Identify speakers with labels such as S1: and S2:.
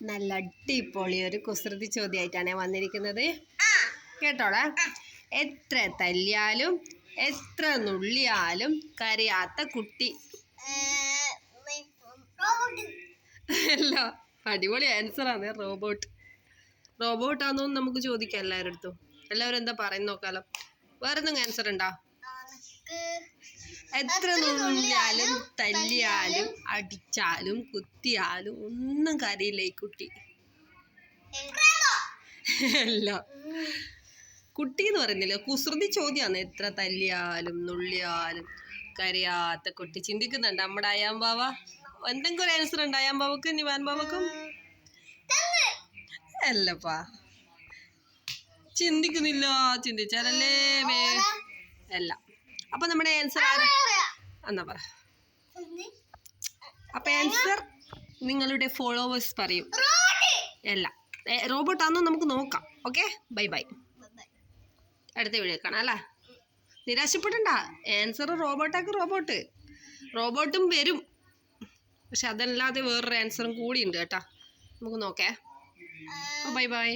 S1: നല്ല അടിപൊളി ഒരു കുസൃതി ചോദ്യമായിട്ടാണ് ഞാൻ വന്നിരിക്കുന്നത്. കേട്ടോടാ എത്ര തല്ലിയാലും എത്ര നുള്ളിയാലും കരയാത്ത കുട്ടി. അല്ലോ അടിപൊളി ആൻസർ ആണ് റോബോട്ട്. റോബോട്ടാന്നോ നമുക്ക് ചോദിക്കാം എല്ലാവരുടെ അടുത്തും. എല്ലാവരും എന്താ പറയുന്ന നോക്കാലോ. വേറെ എന്തെങ്കിലും ആൻസർ ഉണ്ടോ എത്ര നുള്ളിയാലും തല്ലിയാലും അടിച്ചാലും കുത്തിയാലും ഒന്നും കരയില്ല ഈ കുട്ടി. അല്ല. കുട്ടി എന്ന് പറയുന്നില്ല? കുസൃതി ചോദ്യമാണ്. എത്ര തല്ലിയാലും നുള്ളിയാലും കരയാത്ത കുട്ടി. ചിന്തിക്കുന്നുണ്ട്? നമ്മുടെ അയാം ബാവ? എന്തെങ്കിലും ഒരു ആൻസർ ഉണ്ട്? അയാം ബാവക്കും നിവാൻ ബാവക്കും? അല്ലപ്പാ. ചിന്തിക്കുന്നില്ല. ചിന്തിച്ചാലല്ലേ അല്ല. അപ്പൊ നമ്മുടെ ആൻസർ എന്നാ പറ. അപ്പൊ ആൻസർ നിങ്ങളുടെ ഫോളോവേഴ്സ് പറയും. അല്ല. റോബോട്ട് ആണോ നമുക്ക് നോക്കാം. ഓക്കെ? ബൈ ബൈ അടുത്ത വീഡിയോ കാണാം അല്ലേ? നിരാശപ്പെടണ്ട. ആൻസർ റോബോട്ടാക്ക് റോബോട്ട് റോബോട്ടും വരും. പക്ഷെ അതല്ലാതെ വേറൊരു ആൻസറും കൂടിയുണ്ട് കേട്ടാ. നമുക്ക് നോക്കേ. Bye bye